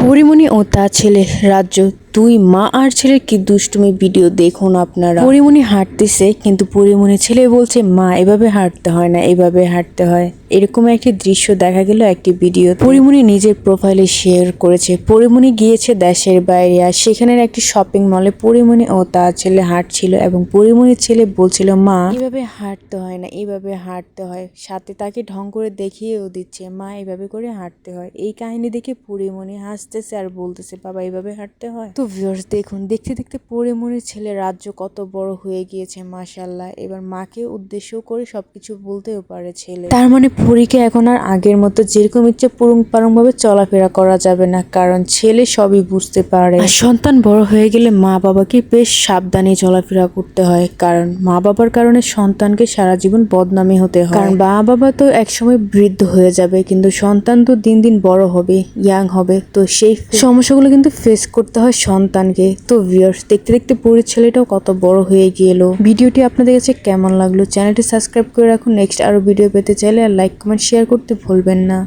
পরিমণি ও তার ছেলে রাজ্য দুই মা আর ছেলের কি দুষ্টুমি ভিডিও দেখুন আপনারা। পরিমণি হাঁটতেছে, কিন্তু পরিমণি ছেলে বলছে, মা, এভাবে হাঁটতে হয় না, এভাবে হাঁটতে হয়। এরকম একটি দৃশ্য দেখা গেল একটি ভিডিও পরিমণি নিজের প্রোফাইলে শেয়ার করেছে। পরিমণি গিয়েছে দেশের বাইরে আর সেখানের একটি শপিং মলে পরিমণি ও তার ছেলে হাঁটছিল এবং পরিমণির ছেলে বলছিল, মা, এভাবে হাঁটতে হয় না, এভাবে হাঁটতে হয়। সাথে তাকে ঢং করে দেখিয়েও দিচ্ছে, মা, এভাবে করে হাঁটতে হয়। এই কাহিনী দেখে পরিমণি হাসতেছে আর বলতেছে, বাবা, এভাবে হাঁটতে হয়? তো ভিউয়ার্স দেখুন দেখতে দেখতে মনে ছেলে রাজ্য কত বড় হয়ে গিয়েছে মাশাল্লাহ এবার মাকে উদ্দেশ্য করে সবকিছু বলতেও পারে ছেলে। তার মানে পরীকে এখন আর আগের মতো যেরকম ইচ্ছে পুরুং পারুং ভাবে চলাফেরা করা যাবে না কারণ ছেলে সবই বুঝতে পারে। আর সন্তান বড় হয়ে গেলে মা বাবাকে বেশ সাবধানে চলাফেরা করতে হয় কারণ মা বাবার কারণে সন্তানকে সারা জীবন বদনামী হতে হয়। কারণ মা বাবা তো একসময় বৃদ্ধ হয়ে যাবে কিন্তু সন্তান তো দিন দিন বড় হবে ইয়াং হবে তো সেই সমস্যাগুলো কিন্তু ফেস করতে হয় সন্তানকে। তো ভিউয়ার্স দেখতে দেখতে পুরীর ছেলেটাও কত বড় হয়ে গেল। ভিডিওটি আপনাদের কাছে কেমন লাগল? চ্যানেলটি সাবস্ক্রাইব করে রাখুন। নেক্সট আরও ভিডিও পেতে চাইলে আর লাইক কমেন্ট শেয়ার করতে ভুলবেন না।